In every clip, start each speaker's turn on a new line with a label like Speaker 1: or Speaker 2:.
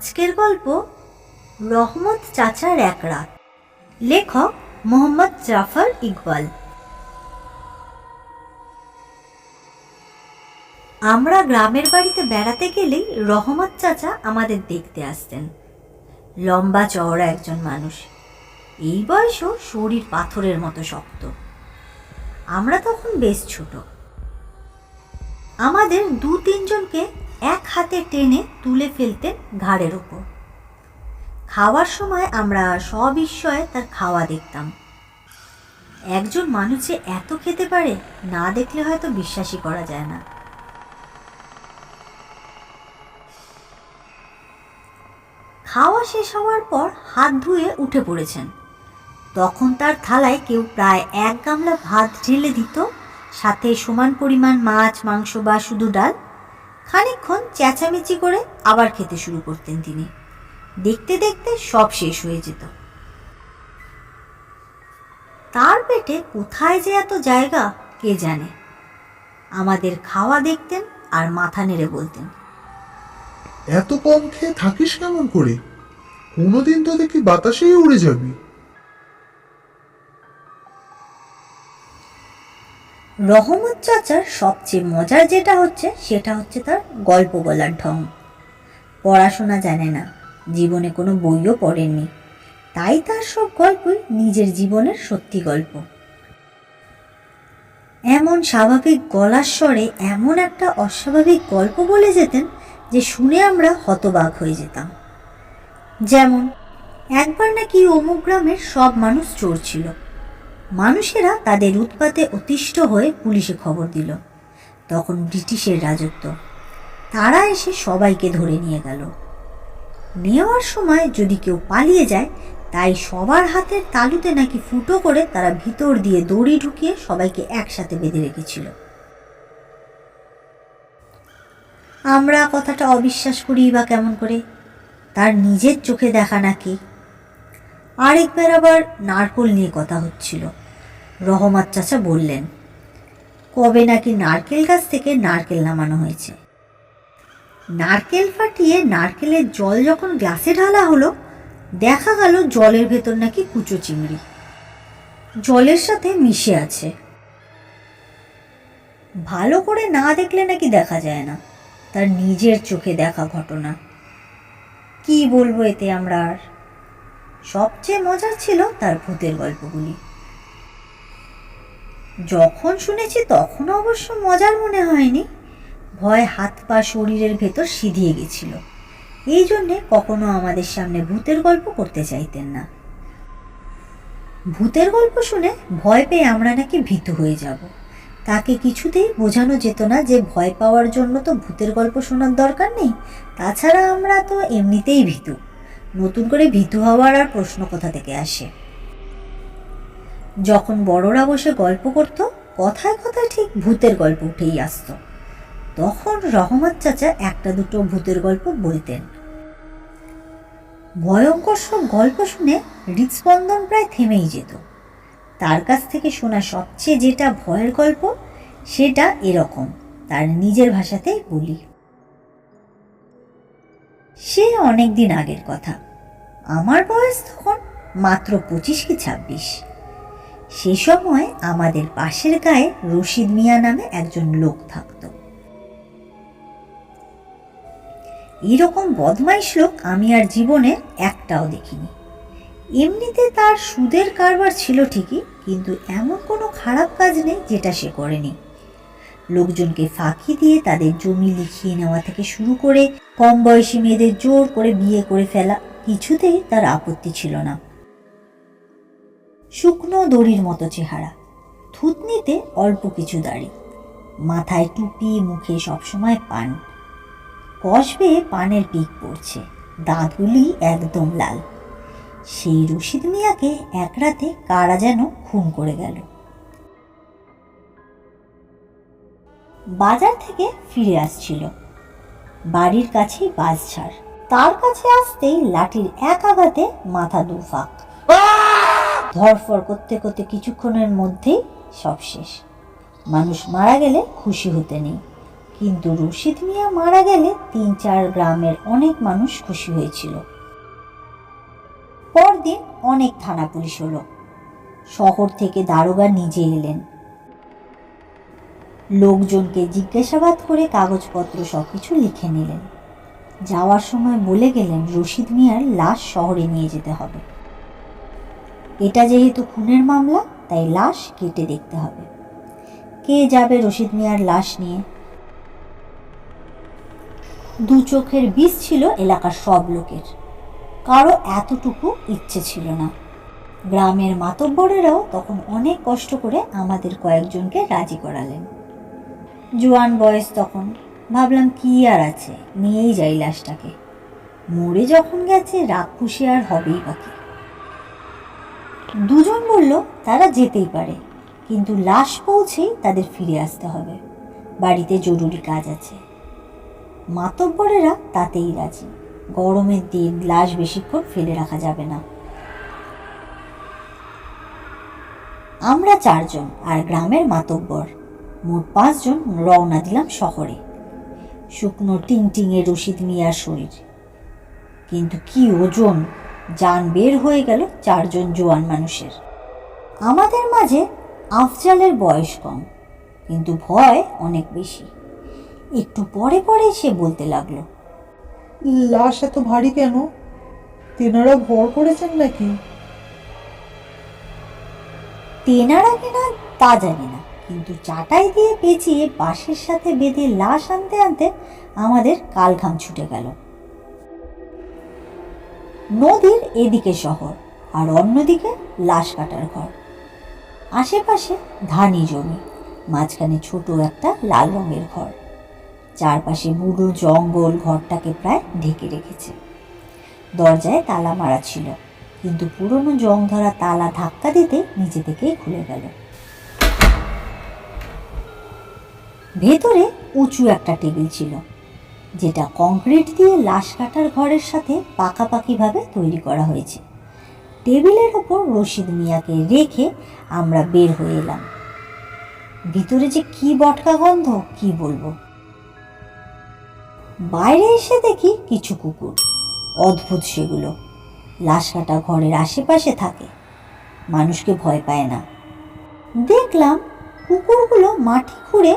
Speaker 1: আজকের গল্প রহমত চাচার এক রাত। লেখক মোহাম্মদ জাফর ইকবাল। আমরা গ্রামের বাড়িতে বেড়াতে গেলেই রহমত চাচা আমাদের দেখতে আসতেন। লম্বা চওড়া একজন মানুষ। এই বয়সেও শরীর পাথরের মতো শক্ত। আমরা তখন বেশ ছোট। আমাদের দু তিনজনকে এক হাতে টেনে তুলে ফেলতেন ঘাড়ের ওপর। খাওয়ার সময় আমরা সবিস্ময়ে তার খাওয়া দেখতাম। একজন মানুষ যে এত খেতে পারে, না দেখলে হয়তো বিশ্বাসই করা যায় না। খাওয়া শেষ হওয়ার পর হাত ধুয়ে উঠে পড়েছেন। তখন তার থালায় কেউ প্রায় এক গামলা ভাত ঢেলে দিত, সাথে সমান পরিমাণ মাছ, মাংস বা শুধু ডাল খানিকক্ষণ চেঁচামেচি করে আবার খেতে শুরু করতেন তিনি। দেখতে দেখতে সব শেষ হয়ে যেত। তার পেটে কোথায় যে এত জায়গা, কে জানে? আমাদের খাওয়া দেখতেন আর মাথা নেড়ে বলতেন।
Speaker 2: এত কম খেয়ে থাকিস কেমন করে? কোনোদিন তো দেখি বাতাসেই উড়ে যাবি।
Speaker 1: রহমত চাচার সবচেয়ে মজার যেটা হচ্ছে, সেটা হচ্ছে তার গল্প বলার ঢং। পড়াশোনা জানে না, জীবনে কোনো বইও পড়েননি। তাই তার সব গল্পই নিজের জীবনের সত্যি গল্প। এমন স্বাভাবিক গলার স্বরে এমন একটা অস্বাভাবিক গল্প বলে যেতেন, যে শুনে আমরা হতবাক হয়ে যেতাম। যেমন, একবার নাকি অমুক গ্রামের সব মানুষ চোর ছিল। মানুষেরা তাদের উৎপাতে অতিষ্ঠ হয়ে পুলিশে খবর দিল। তখন ব্রিটিশের রাজত্ব। তারা এসে সবাইকে ধরে নিয়ে গেল। নেওয়ার সময় যদি কেউ পালিয়ে যায়, তাই সবার হাতের তালুতে নাকি ফুটো করে তারা ভিতর দিয়ে দড়ি ঢুকিয়ে সবাইকে একসাথে বেঁধে রেখেছিল। আমরা কথাটা অবিশ্বাস করি বা কেমন করে? তার নিজের চোখে দেখা নাকি? আরেকবার আবার নারকোল নিয়ে কথা হচ্ছিল। রহমত চাচা বললেন, কবে নাকি নারকেল গাছ থেকে নারকেল নামানো হয়েছে? নারকেল ফাটিয়ে নারকেলের জল যখন গ্লাসে ঢালা হলো, দেখা গেল জলের ভেতর নাকি কুচো চিংড়ি। জলের সাথে মিশে আছে। ভালো করে না দেখলে নাকি দেখা যায় না, তার নিজের চোখে দেখা ঘটনা। কি বলব এতে আমরা আর? সবচেয়ে মজার ছিল তার ভূতের গল্পগুলি। যখন শুনেছি তখন অবশ্য মজার মনে হয়নি। ভয় হাত পা শরীরের ভেতর সিধিয়ে গেছিল। এই জন্যে কখনো আমাদের সামনে ভূতের গল্প করতে চাইতেন না। ভূতের গল্প শুনে ভয় পেয়ে আমরা নাকি ভীত হয়ে যাব। তাকে কিছুতেই বোঝানো যেত না যে ভয় পাওয়ার জন্য তো ভূতের গল্প শোনার দরকার নেই। তাছাড়া আমরা তো এমনিতেই ভীতু। নতুন করে ভীতু হওয়ার আর প্রশ্ন কোথা থেকে আসে? যখন বড়রা বসে গল্প করত, কথায় কথায় ঠিক ভূতের গল্প উঠেই আসতো। তখন রহমত চাচা একটা দুটো ভূতের গল্প বলতেন। ভয়ঙ্কর সব গল্প শুনে হৃদস্পন্দন প্রায় থেমেই যেত। তার কাছ থেকে শোনা সবচেয়ে যেটা ভয়ের গল্প, সেটা এরকম, তার নিজের ভাষাতেই বলি। সে অনেক দিন আগের কথা। আমার বয়স তখন মাত্র পঁচিশ কি ছাব্বিশ। সে সময় আমাদের পাশের গায়ে রশিদ মিয়া নামে একজন লোক থাকত। এরকম বদমাইশ লোক আমি আর জীবনে একটাও দেখিনি। এমনিতে তার সুদের কারবার ছিল ঠিকই, কিন্তু এমন কোনো খারাপ কাজ নেই যেটা সে করেনি। লোকজনকে ফাঁকি দিয়ে তাদের জমি লিখিয়ে নেওয়া থেকে শুরু করে কম বয়সী মেয়েদের জোর করে বিয়ে করে ফেলা কিছুতেই তার আপত্তি ছিল না। শুকনো দড়ির মতো চেহারা। থুতনিতে অল্প কিছু দাড়ি। মাথায় টুপি, মুখে সবসময় পান। কষ বেয়ে পানের পিক পড়ছে। দাঁতগুলি একদম লাল। সেই রশিদ মিয়াকে এক রাতে কারা যেন খুন করে গেল। বাজার থেকে ফিরে আসছিল। বাড়ির কাছেই বাস ছাড়। তার কাছে আসতেই লাঠির এক আঘাতে মাথা দুফাক। ধরফর করতে করতে কিছুক্ষণের মধ্যেই সব শেষ। মানুষ মারা গেলে খুশি হতে নেই। কিন্তু রশিদ মিয়া মারা গেলে তিন চার গ্রামের অনেক মানুষ খুশি হয়েছিল। পরদিন অনেক থানা পুলিশ হলো। শহর থেকে দারোগা নিজে এলেন। লোকজনকে জিজ্ঞাসাবাদ করে কাগজপত্র সবকিছু লিখে নিলেন। যাওয়ার সময় বলে গেলেন, রশিদ মিয়ার লাশ শহরে নিয়ে যেতে হবে। এটা যেহেতু খুনের মামলা, তাই লাশ কেটে দেখতে হবে। কে যাবে রশিদ মিয়ার লাশ নিয়ে? দু চোখের বিষ ছিল এলাকার সব লোকের। কারও এতটুকু ইচ্ছে ছিল না। গ্রামের মাতব্বরেরাও তখন অনেক কষ্ট করে আমাদের কয়েকজনকে রাজি করালেন। জোয়ান বয়স তখন। ভাবলাম, কি আর আছে? নিয়েই যাই লাশটাকে। মরে যখন গেছে রাগ খুশি আর হবেই বাকি দুজন বলল, তারা যেতেই পারে। কিন্তু লাশ পৌঁছেই তাদের ফিরে আসতে হবে। বাড়িতে জরুরি কাজ আছে। মাতব্বরেরা তাতেই রাজি। গরমের দিন লাশ বেশিক্ষণ ফেলে রাখা যাবে না। আমরা চারজন আর গ্রামের মাতব্বর। মোট পাঁচজন রওনা দিলাম শহরে। শুকনো টিং টিঙে রশিদ মিয়ার শরীর। কিন্তু কি ওজন! যান বের হয়ে গেল চারজন জোয়ান মানুষের। আমাদের মাঝে আফজালের বয়স কম কিন্তু ভয় অনেক বেশি। একটু পরে পরে সে বলতে লাগল
Speaker 3: লাশ এত ভারী কেন? তেনারা ভর করেছেন নাকি?
Speaker 1: তেনারা কিনা তা জানি না কিন্তু চাটাই দিয়ে পেঁচিয়ে বাঁশের সাথে বেঁধে লাশ আনতে আনতে আমাদের কালঘাম ছুটে গেল। নদীর এদিকে শহর আর অন্যদিকে লাশ কাটার ঘর। আশেপাশে ধানি জমি, মাঝখানে ছোট একটা লাল রঙের ঘর। চারপাশে বুড়ো জঙ্গল ঘরটাকে প্রায় ঢেকে রেখেছে। দরজায় তালা মারা ছিল, কিন্তু পুরনো জং ধরা তালা ধাক্কা দিতে নিজে থেকেই খুলে গেল। ভেতরে উঁচু একটা টেবিল ছিল যেটা কংক্রিট দিয়ে লাশ কাটার ঘরের সাথে পাকাপাকিভাবে তৈরি করা হয়েছে। টেবিলের ওপর রশিদ মিয়াকে রেখে আমরা বের হয়ে এলাম। ভিতরে যে কি বটকা গন্ধ, কি বলব? বাইরে এসে দেখি কিছু কুকুর, অদ্ভুত সেগুলো। লাশ কাটা ঘরের আশেপাশে থাকে। মানুষকে ভয় পায় না। দেখলাম কুকুরগুলো মাটি খুঁড়ে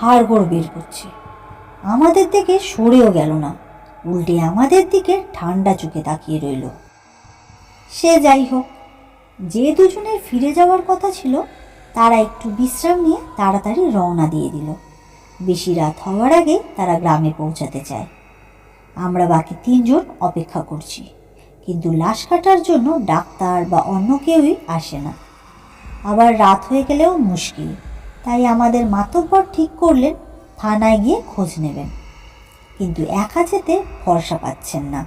Speaker 1: হাড়গোড় বের করছে। আমাদের দিকে সরেও গেল না। উল্টে আমাদের দিকে ঠান্ডা চোখে তাকিয়ে রইল। সে যাই হোক, যে দুজনের ফিরে যাওয়ার কথা ছিল, তারা একটু বিশ্রাম নিয়ে তাড়াতাড়ি রওনা দিয়ে দিল। বেশি রাত হওয়ার আগে তারা গ্রামে পৌঁছাতে চায়। আমরা বাকি তিনজন অপেক্ষা করছি, কিন্তু লাশ কাটার জন্য ডাক্তার বা অন্য কেউই আসে না। আবার রাত হয়ে গেলেও মুশকিল, তাই আমাদের মাতব্বর ঠিক করলেন থানায় গিয়ে খোঁজ নেবেন। কিন্তু একা যেতে ভরসা পাচ্ছেন না।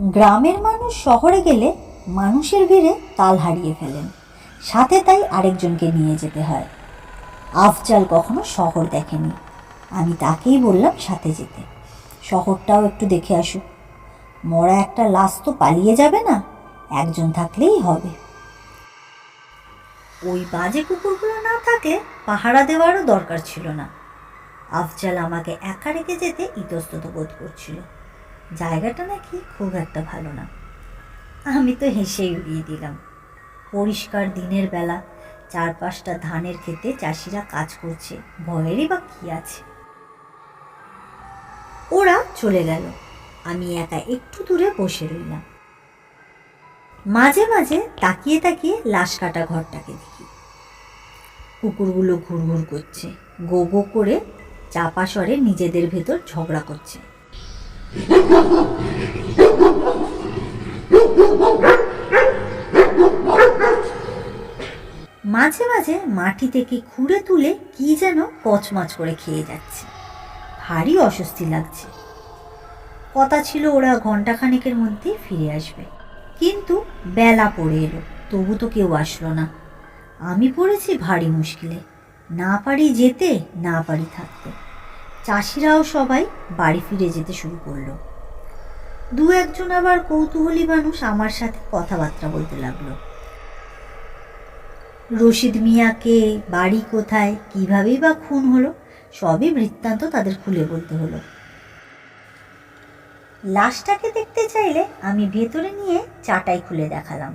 Speaker 1: গ্রামের মানুষ শহরে গেলে মানুষের ভিড়ে তাল হারিয়ে ফেলেন। সাথে তাই আরেকজনকে নিয়ে যেতে হয়। আফজাল কখনো শহর দেখেনি। আমি তাকেই বললাম সাথে যেতে। শহরটাও একটু দেখে আসুক। মরা একটা লাশ তো পালিয়ে যাবে না। একজন থাকলেই হবে। ওই বাজে কুকুরগুলো না থাকে, পাহারা দেওয়ারও দরকার ছিল না। আফজাল আমাকে একা রেখে যেতে ইতস্তত বোধ করছিল। জায়গাটা নাকি খুব একটা ভালো না। আমি তো হেসেই উড়িয়ে দিলাম। পরিষ্কার দিনের বেলা, চারপাশটা ধানের খেতে চাষিরা কাজ করছে, ভয়েরই বা কি আছে? ওরা চলে গেল। আমি একা একটু দূরে বসে রইলাম। মাঝে মাঝে তাকিয়ে তাকিয়ে লাশ কাটা ঘরটাকে দেখি। কুকুরগুলো ঘুরঘুর করছে, গো গো করে চাপা স্বরে নিজেদের ভেতর ঝগড়া করছে। মাঝে মাঝে মাটি থেকে খুঁড়ে তুলে কি যেন কচমাচ করে খেয়ে যাচ্ছে। ভারী অস্বস্তি লাগছে। কথা ছিল ওরা ঘন্টাখানেকের মধ্যে ফিরে আসবে। কিন্তু বেলা পড়ে এলো, তবু তো কেউ আসলো না। আমি পড়েছি ভারী মুশকিলে, না পারি যেতে, না পারি থাকতে। চাষিরাও সবাই বাড়ি ফিরে যেতে শুরু করল। দু একজন আবার কৌতূহলী মানুষ আমার সাথে কথাবার্তা বলতে লাগল। রশিদ মিয়াকে, বাড়ি কোথায়, কিভাবেই বা খুন হলো, সবই বৃত্তান্ত তাদের খুলে বলতে হলো। লাশটাকে দেখতে চাইলে আমি ভেতরে নিয়ে চাটাই খুলে দেখালাম।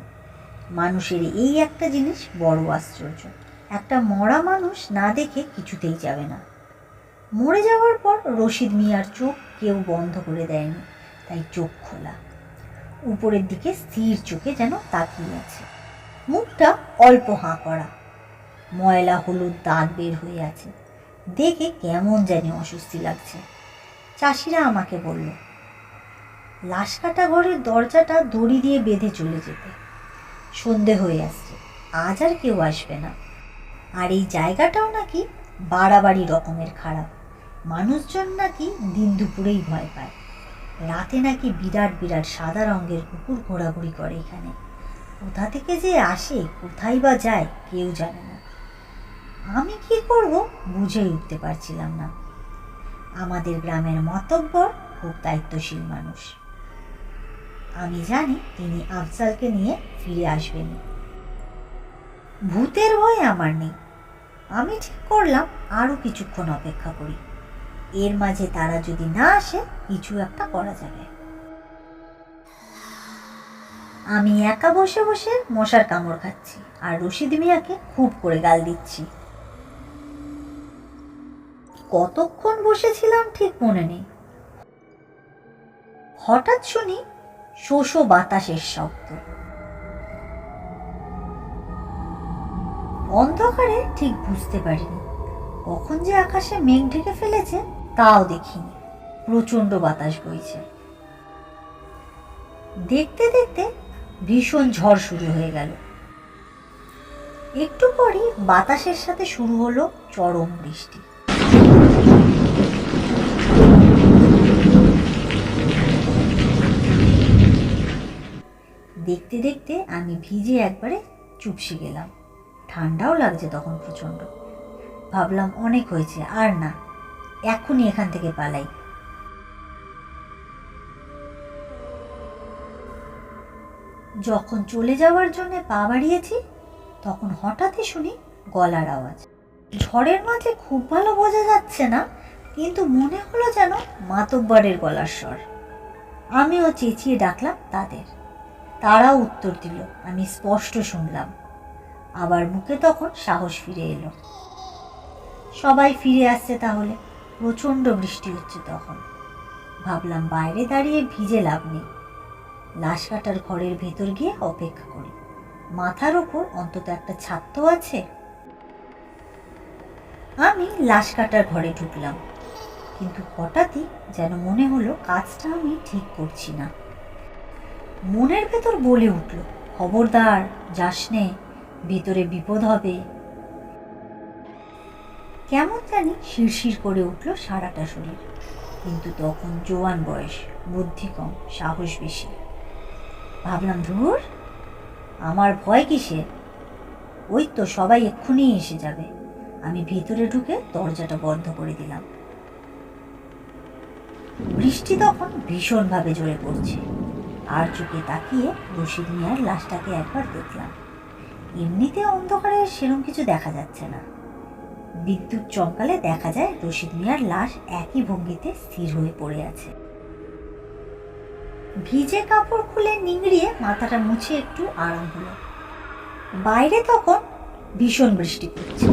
Speaker 1: মানুষের এই একটা জিনিস বড় আশ্চর্য। একটা মরা মানুষ না দেখে কিছুতেই যাবে না। মরে যাওয়ার পর রশিদ মিয়ার চোখ কেউ বন্ধ করে দেয়নি, তাই চোখ খোলা। উপরের দিকে স্থির চোখে যেন তাকিয়ে আছে। মুখটা অল্প হাঁ করা। ময়লা হলুদ দাগ বের হয়ে আছে। দেখে কেমন জানি অস্বস্তি লাগছে। চাষিরা আমাকে বলল লাশ কাটা ঘরের দরজাটা দড়ি দিয়ে বেঁধে চলে যেতে। সন্ধে হয়ে আসছে। আজ আর কেউ আসবে না। আর এই জায়গাটাও নাকি বাড়াবাড়ি রকমের খারাপ। মানুষজন নাকি দিন দুপুরেই ভয় পায়। রাতে নাকি বিরাট বিরাট সাদা রঙের কুকুর ঘোরাঘুরি করে এখানে। কোথা থেকে যে আসে, কোথায় বা যায়, কেউ জানে না। আমি কি করব বুঝেই উঠতে পারছিলাম না। আমাদের গ্রামের মতব্বর খুব দায়িত্বশীল মানুষ। আমি জানি তিনি আফজালকে নিয়ে ফিরে আসবেন। ভূতের ভয় আমার নেই। আমি ঠিক করলাম আরও কিছুক্ষণ অপেক্ষা করি। এর মাঝে তারা যদি না আসে, কিছু একটা করা যাবে। আমি একা বসে বসে মশার কামড় খাচ্ছি আর রশিদ মিয়াকে খুব করে গাল দিচ্ছি। কতক্ষণ বসেছিলাম ঠিক মনে নেই। হঠাৎ শুনি শোষো বাতাসের শব্দ। অন্ধকারে ঠিক বুঝতে পারিনি, কখন যে আকাশে মেঘ ঢেকে ফেলেছে তাও দেখিনি, প্রচণ্ড বাতাস বইছে। দেখতে দেখতে ভীষণ ঝড় শুরু হয়ে গেল। একটু পরই বাতাসের সাথে শুরু হলো চরম বৃষ্টি। দেখতে দেখতে আমি ভিজে একবারে চুপসে গেলাম। ঠান্ডাও লাগছে তখন প্রচণ্ড। ভাবলাম অনেক হয়েছে, আর না, এখনই এখান থেকে পালাই। যখন চলে যাওয়ার জন্য পা বাড়িয়েছি, তখন হঠাৎই শুনি গলার আওয়াজ। ঝড়ের মাঝে খুব ভালো বোঝা যাচ্ছে না, কিন্তু মনে হলো যেন মাতব্বরের গলার স্বর। আমিও চেঁচিয়ে ডাকলাম তাদের। তারাও উত্তর দিল, আমি স্পষ্ট শুনলাম। আবার মুখে তখন সাহস ফিরে এলো। সবাই ফিরে আসছে তাহলে? প্রচণ্ড বৃষ্টি হচ্ছে তখন। ভাবলাম বাইরে দাঁড়িয়ে ভিজে লাভ নেই। লাশ কাটার ঘরের ভেতর গিয়ে অপেক্ষা করি। মাথার ওপর অন্তত একটা তো আছে। আমি লাশ কাটার ঘরে ঢুকলাম। কিন্তু হঠাৎই যেন মনে হলো কাজটা আমি ঠিক করছি না। মনের ভেতর বলে উঠল, খবরদার, যাস নে, ভিতরে বিপদ হবে। কেমন জানি শিরশির করে উঠল সারাটা শরীর, কিন্তু তখন জোয়ান বয়স, বুদ্ধি কম, সাহস বেশি। ভাবলাম, ধুর, আমার ভয় কিসে ওই তো সবাই এক্ষুনি এসে যাবে। আমি ভিতরে ঢুকে দরজাটা বন্ধ করে দিলাম। বৃষ্টি তখন ভীষণভাবে জোরে পড়ছে। আর চোখে তাকিয়ে রশিদ মিয়ার লাশটাকে একবার দেখলাম। এমনিতে অন্ধকারে সেরম কিছু দেখা যাচ্ছে না। বিদ্যুৎ চমকালে দেখা যায় রশিদ মিয়ার লাশ একই ভঙ্গিতে স্থির হয়ে পড়ে আছে। ভিজে কাপড় খুলে নিংড়িয়ে মাথাটা মুছে একটু আরাম হলো। বাইরে তখন ভীষণ বৃষ্টি পড়ছে।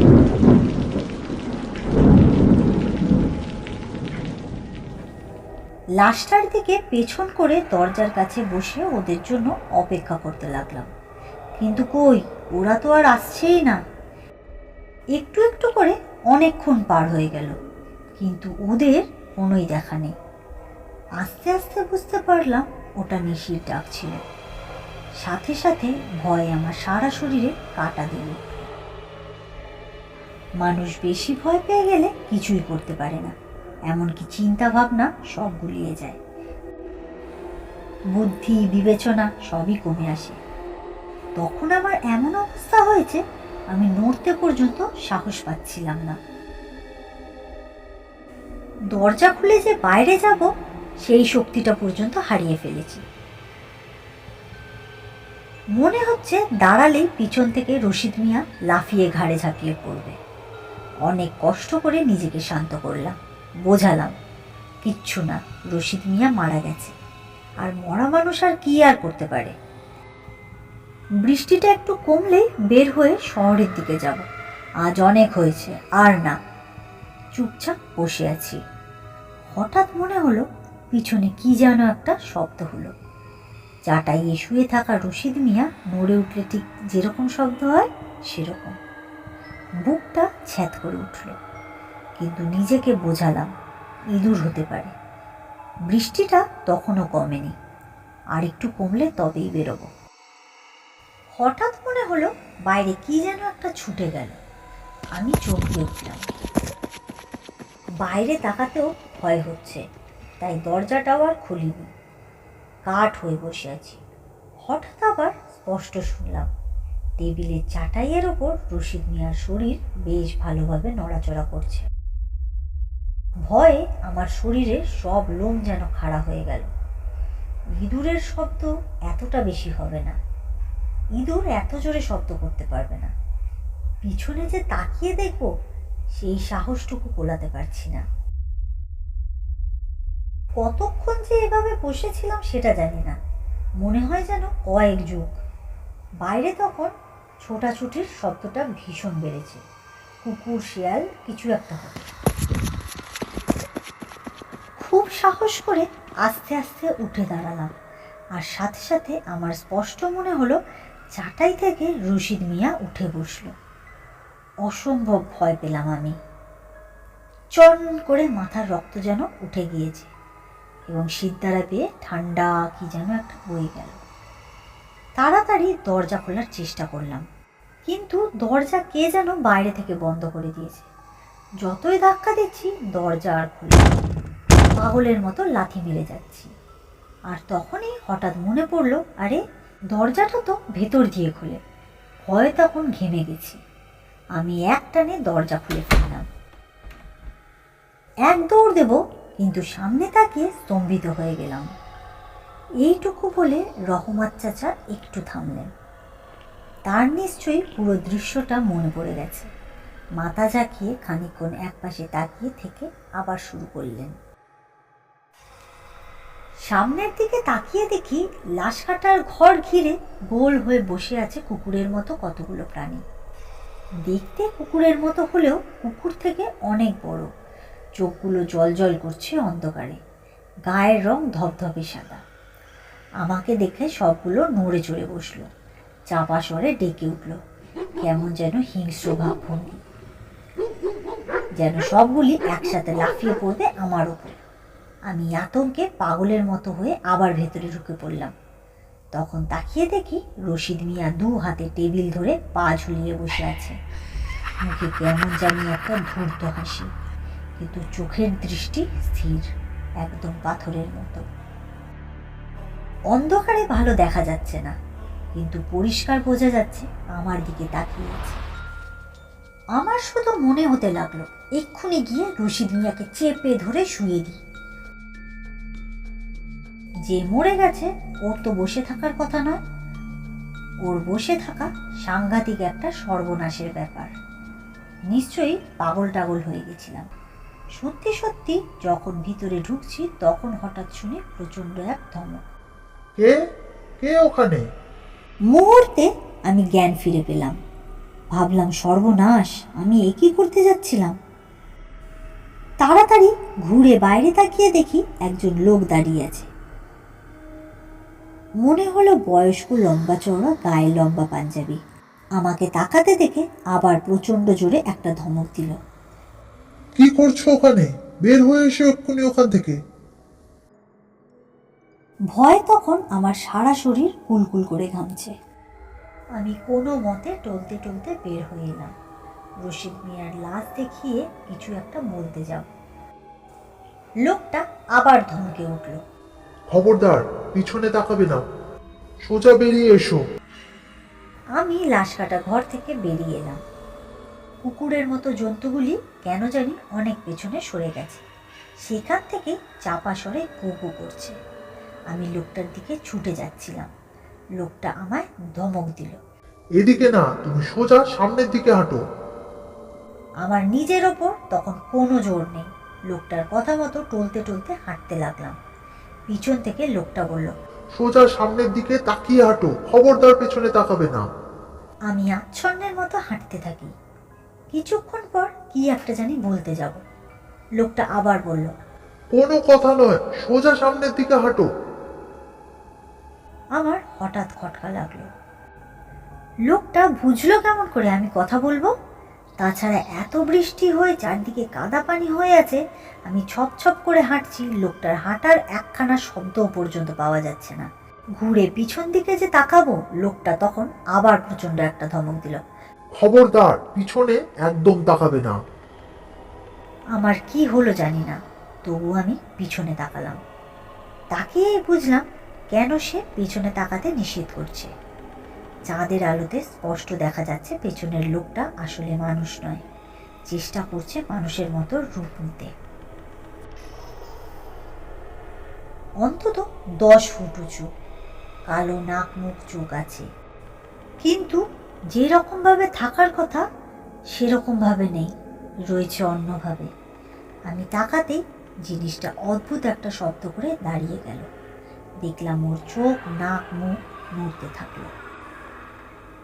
Speaker 1: লাশটার দিকে পেছন করে দরজার কাছে বসে ওদের জন্য অপেক্ষা করতে লাগলাম। কিন্তু কই? ওরা তো আর আসছেই না। একটু একটু করে অনেকক্ষণ পার হয়ে গেল, কিন্তু ওদের কোনোই দেখা নেই। আস্তে আস্তে বুঝতে পারলাম ওটা নিশির ডাক ছিল সাথে সাথে ভয় আমার সারা শরীরে কাটা দিল। মানুষ বেশি ভয় পেয়ে গেলে কিছুই করতে পারে না। এমনকি চিন্তা ভাবনা সব গুলিয়ে যায়। বুদ্ধি, বিবেচনা সবই কমে আসে। তখন আমার এমন অবস্থা হয়েছে, আমি নড়তে পর্যন্ত সাহস পাচ্ছিলাম না। দরজা খুলে যে বাইরে যাব, সেই শক্তিটা পর্যন্ত হারিয়ে ফেলেছি। মনে হচ্ছে দাঁড়ালেই পিছন থেকে রশিদ মিয়া লাফিয়ে ঘাড়ে ঝাঁপিয়ে পড়বে। অনেক কষ্ট করে নিজেকে শান্ত করলাম। বোঝালাম কিচ্ছু না, রশিদ মিয়া মারা গেছে। আর মরা মানুষ আর কি আর করতে পারে? বৃষ্টিটা একটু কমলে বের হয়ে শহরের দিকে যাব। আজ অনেক হয়েছে, আর না। চুপচাপ বসে আছি। হঠাৎ মনে হলো, পিছনে কি যেন একটা শব্দ হলো। চাটাইয়ে শুয়ে থাকা রশিদ মিয়া নড়ে উঠলে ঠিক যেরকম শব্দ হয়, সেরকম। বুকটা ছ্যাত করে উঠল। কিন্তু নিজেকে বোঝালাম, ইঁদুর হতে পারে। বৃষ্টিটা তখনও কমেনি। আর একটু কমলে তবেই বেরোবো। হঠাৎ মনে হলো বাইরে কি যেন একটা ছুটে গেল। আমি চমকে উঠলাম বাইরে তাকাতেও ভয় হচ্ছে, তাই দরজাটাও আর খুলিনি। কাঠ হয়ে বসে আছি। হঠাৎ আবার স্পষ্ট শুনলাম, টেবিলের চাটাইয়ের ওপর রশিদ মিয়ার শরীর বেশ ভালোভাবে নড়াচড়া করছে। ভয়ে আমার শরীরে সব লোম যেন খাড়া হয়ে গেল। ইঁদুরের শব্দ এতটা বেশি হবে না। ইঁদুর এত জোরে শব্দ করতে পারবে না। পিছনে যে তাকিয়ে দেখব, সেই সাহসটুকু কোলাতে পারছি না। কতক্ষণ যে এভাবে বসেছিলাম সেটা জানি না। মনে হয় যেন কয়েক যুগ। বাইরে তখন ছোটাছুটির শব্দটা ভীষণ বেড়েছে। কুকুর, শিয়াল, কিছু একটা হবে খুব সাহস করে আস্তে আস্তে উঠে দাঁড়ালাম। আর সাথে সাথে আমার স্পষ্ট মনে হলো, চাটাই থেকে রশিদ মিয়া উঠে বসল। অসম্ভব ভয় পেলাম আমি। চন করে মাথার রক্ত যেন উঠে গিয়েছে এবং সিদ্ধারা পেয়ে ঠান্ডা কি যেন একটা বয়ে গেল। তাড়াতাড়ি দরজা খোলার চেষ্টা করলাম, কিন্তু দরজা কে যেন বাইরে থেকে বন্ধ করে দিয়েছে। যতই ধাক্কা দিচ্ছি, দরজা আর খুলে। পাগলের মতো লাথি মেরে যাচ্ছি। আর তখনই হঠাৎ মনে পড়ল, আরে, দরজাটা তো ভেতর দিয়ে খুলে। ভয়ে তখন ঘেমে গেছি। আমি এক টানে দরজা খুলে ফেললাম। এক দৌড় দেব, কিন্তু সামনে তাকিয়ে স্তম্ভিত হয়ে গেলাম। এইটুকু বলে রহমত চাচা একটু থামলেন। তার নিশ্চয়ই পুরো দৃশ্যটা মনে পড়ে গেছে। মাথা ঝাঁকিয়ে খানিকক্ষণ একপাশে তাকিয়ে থেকে আবার শুরু করলেন। সামনের দিকে তাকিয়ে দেখি লাশ কাটার ঘর ঘিরে গোল হয়ে বসে আছে কুকুরের মতো কতগুলো প্রাণী। দেখতে কুকুরের মতো হলেও কুকুর থেকে অনেক বড়। চোখগুলো জল জল করছে অন্ধকারে। গায়ের রং ধবধবে সাদা। আমাকে দেখে সবগুলো নড়ে চড়ে বসল। চাপা স্বরে ডেকে উঠল, কেমন যেন হিংস্র ভাবভঙ্গি। যেন সবগুলি একসাথে লাফিয়ে পড়বে আমার উপর। আমি আতঙ্কে পাগলের মতো হয়ে আবার ভেতরে ঢুকে পড়লাম। তখন তাকিয়ে দেখি রশিদ মিয়া দু হাতে টেবিল ধরে পা ঝুলিয়ে বসে আছে। মুখে কেমন জানি একটা ধূর্ত হাসি, কিন্তু চোখের দৃষ্টি স্থির, একদম পাথরের মতো। অন্ধকারে ভালো দেখা যাচ্ছে না, কিন্তু পরিষ্কার বোঝা যাচ্ছে আমার দিকে তাকিয়ে আছে। আমার শুধু মনে হতে লাগল, এক্ষুনি গিয়ে রশিদ মিয়াকে চেপে ধরে শুয়ে দিই। যে মরে গেছে ওর তো বসে থাকার কথা নয়। ওর বসে থাকা সাংঘাতিক একটা সর্বনাশের ব্যাপার। নিশ্চয়ই পাগল টাগল হয়ে গেছিলাম। সত্যি সত্যি যখন ভিতরে ঢুকছি তখন হঠাৎ শুনে প্রচণ্ড এক ধমক।
Speaker 2: কে? কে ওখানে?
Speaker 1: মুহূর্তে আমি জ্ঞান ফিরে পেলাম। ভাবলাম সর্বনাশ আমি এ কি করতে যাচ্ছিলাম? তাড়াতাড়ি ঘুরে বাইরে তাকিয়ে দেখি একজন লোক দাঁড়িয়ে আছে। মনে হলো বয়স্ক লম্বা চওড়া গায়ে লম্বা পাঞ্জাবি। আমাকে তাকাতে দেখে আবার প্রচণ্ড জোরে একটা ধমক দিল।
Speaker 2: কি করছ ওখানে? বের হয়ে এসে এক্ষুনি ওখান থেকে।
Speaker 1: ভয় তখন আমার সারা শরীর কুলকুল করে ঘামছে। আমি কোনো মতে টলতে টলতে বের হয়ে এলাম। রশিদ মিয়ার লাশ দেখিয়ে কিছু একটা বলতে যাও। লোকটা আবার ধমকে উঠল।
Speaker 2: খবরদার পিছনে তাকাবে না। সোজা বেরিয়ে এসো।
Speaker 1: আমি লাশ কাটা ঘর থেকে বেরিয়ে এলাম। কুকুরের মতো জন্তুগুলি কেন জানি অনেক পেছনে সরে গেছে। সেখান থেকে চাপা সরে কুকু করছে। আমি লোকটার দিকে ছুটে যাচ্ছিলাম। লোকটা আমায় ধমক দিল।
Speaker 2: এদিকে না তুমি সোজা সামনের দিকে হাঁটো।
Speaker 1: আমার নিজের ওপর তখন কোনো জোর নেই। লোকটার কথা মতো টলতে টলতে হাঁটতে লাগলাম। পিছন থেকে লোকটা বলল
Speaker 2: সোজা সামনের দিকে তাকিয়ে হাঁটো খবরদার পেছনে তাকাবে না।
Speaker 1: আমি আচ্ছন্নের মতো হাঁটতে থাকি। কিছুক্ষণ পর কি একটা জানি বলতে যাব। লোকটা আবার বলল
Speaker 2: কোনো কথা নয় সোজা সামনের দিকে হাঁটো।
Speaker 1: আমার হঠাৎ খটকা লাগল। লোকটা বুঝলো কেমন করে আমি কথা বলব? তাছাড়া এত বৃষ্টি হয়ে চারদিকে কাদা পানি হয়ে আছে আমি ছপ ছপ করে হাঁটছি লোকটার হাঁটার একখানা শব্দও পর্যন্ত পাওয়া যাচ্ছে না। ঘুরে পিছন দিকে যে তাকাবো লোকটা তখন আবার প্রচণ্ড একটা ধমক দিল।
Speaker 2: খবরদার পিছনে একদম তাকাবে না।
Speaker 1: আমার কি হলো জানি না তবু আমি পিছনে তাকালাম। তাকিয়েই বুঝলাম কেন সে পিছনে তাকাতে নিষেধ করছে। চাঁদের আলোতে স্পষ্ট দেখা যাচ্ছে পেছনের লোকটা আসলে মানুষ নয়। চেষ্টা করছে মানুষের মতো রূপ নিতে। অন্তত দশ ফুট উঁচু। কালো নাক মুখ চোখ আছে। কিন্তু যে রকমভাবে থাকার কথা, সেরকমভাবে নেই। রয়েছে অন্যভাবে। আমি তাকাতেই জিনিসটা অদ্ভুত একটা শব্দ করে দাঁড়িয়ে গেল। দেখলাম ওর চোখ, নাক, মুখ নড়তে থাকল।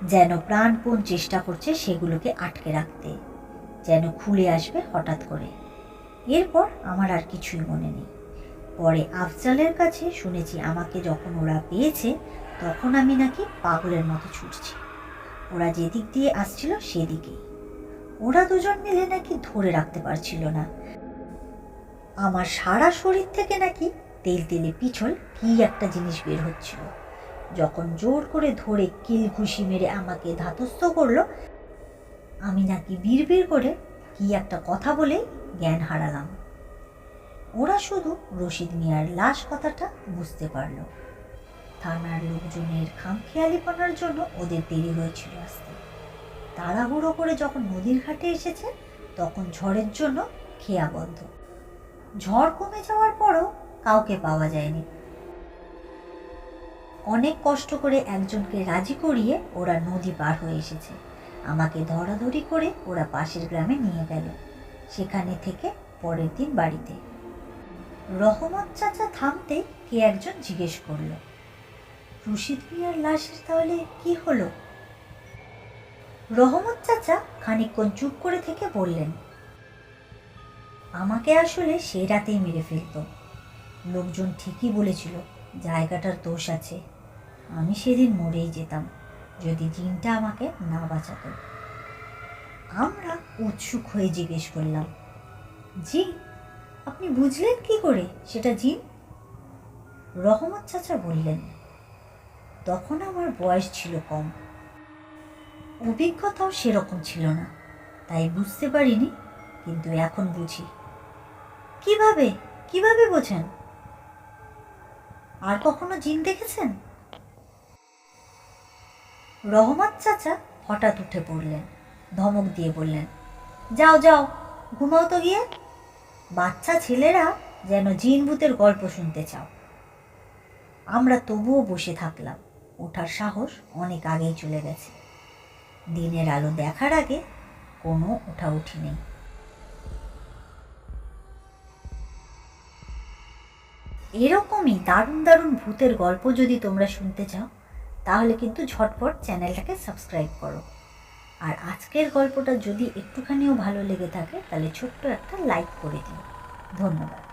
Speaker 1: যেন প্রাণপণ চেষ্টা করছে সেগুলোকে আটকে রাখতে। যেন খুলে আসবে হঠাৎ করে। এরপর আমার আর কিছুই মনে নেই। পরে আফজালের কাছে শুনেছি আমাকে যখন ওরা পেয়েছে, তখন আমি নাকি পাগলের মতো ছুটছি। ওরা যেদিক দিয়ে আসছিল সেদিকেই। ওরা দুজন মিলে নাকি ধরে রাখতে পারছিল না। আমার সারা শরীর থেকে নাকি তেল তেলে পিছল, কি একটা জিনিস বের হচ্ছিল। যখন জোর করে ধরে কিল ঘুষি মেরে আমাকে ধাতস্থ করল, আমি নাকি বিড়বিড় করে কি একটা কথা বলে জ্ঞান হারালাম। ওরা শুধু রশিদ মিয়ার লাশ কথাটা বুঝতে পারল। থানার লোকজনের খামখেয়ালিপনার জন্য ওদের দেরি হয়েছিল আসতে। তাড়াহুড়ো করে যখন নদীর ঘাটে এসেছে, তখন ঝড়ের জন্য খেয়া বন্ধ। ঝড় কমে যাওয়ার পরও কাউকে পাওয়া যায়নি। অনেক কষ্ট করে একজনকে রাজি করিয়ে ওরা নদী পার হয়ে এসেছে। আমাকে ধরাধরি করে ওরা পাশের গ্রামে নিয়ে গেল। সেখানে থেকে পরের দিন বাড়িতে। রহমত চাচা থামতে কে একজন জিজ্ঞেস করল, রশিদ মিয়ার লাশের তাহলে কি হলো? রহমত চাচা খানিকক্ষণ চুপ করে থেকে বললেন, আমাকে আসলে সেই রাতেই মেরে ফেলতো। লোকজন ঠিকই বলেছিল, জায়গাটার দোষ আছে। আমি সেদিন মরেই যেতাম, যদি জিনটা আমাকে না বাঁচাতো। আমরা উৎসুক হয়ে জিজ্ঞেস করলাম, জি, আপনি বুঝলেন কি করে সেটা জিন? রহমত চাচা বললেন, তখন আমার বয়স ছিল কম। অভিজ্ঞতাও সেরকম ছিল না, তাই বুঝতে পারিনি, কিন্তু এখন বুঝি। কীভাবে কীভাবে বোঝেন? আর কখনো জিন দেখেছেন? রহমত চাচা হঠাৎ উঠে পড়লেন, ধমক দিয়ে বললেন, যাও যাও, ঘুমাও তো গিয়ে। বাচ্চা ছেলেরা যেন জিন ভূতের গল্প শুনতে চাও। আমরা তবুও বসে থাকলাম, ওঠার সাহস অনেক আগেই চলে গেছে। দিনের আলো দেখার আগে কোনো ওঠাউঠি নেই। এরকমই দারুণ দারুণ ভূতের গল্প যদি তোমরা শুনতে চাও তাহলে কিন্তু ঝটপট চ্যানেলটাকে সাবস্ক্রাইব করো। আর আজকের গল্পটা যদি একটুখানিও ভালো লেগে থাকে, তাহলে ছোট্ট একটা লাইক করে দিও। ধন্যবাদ।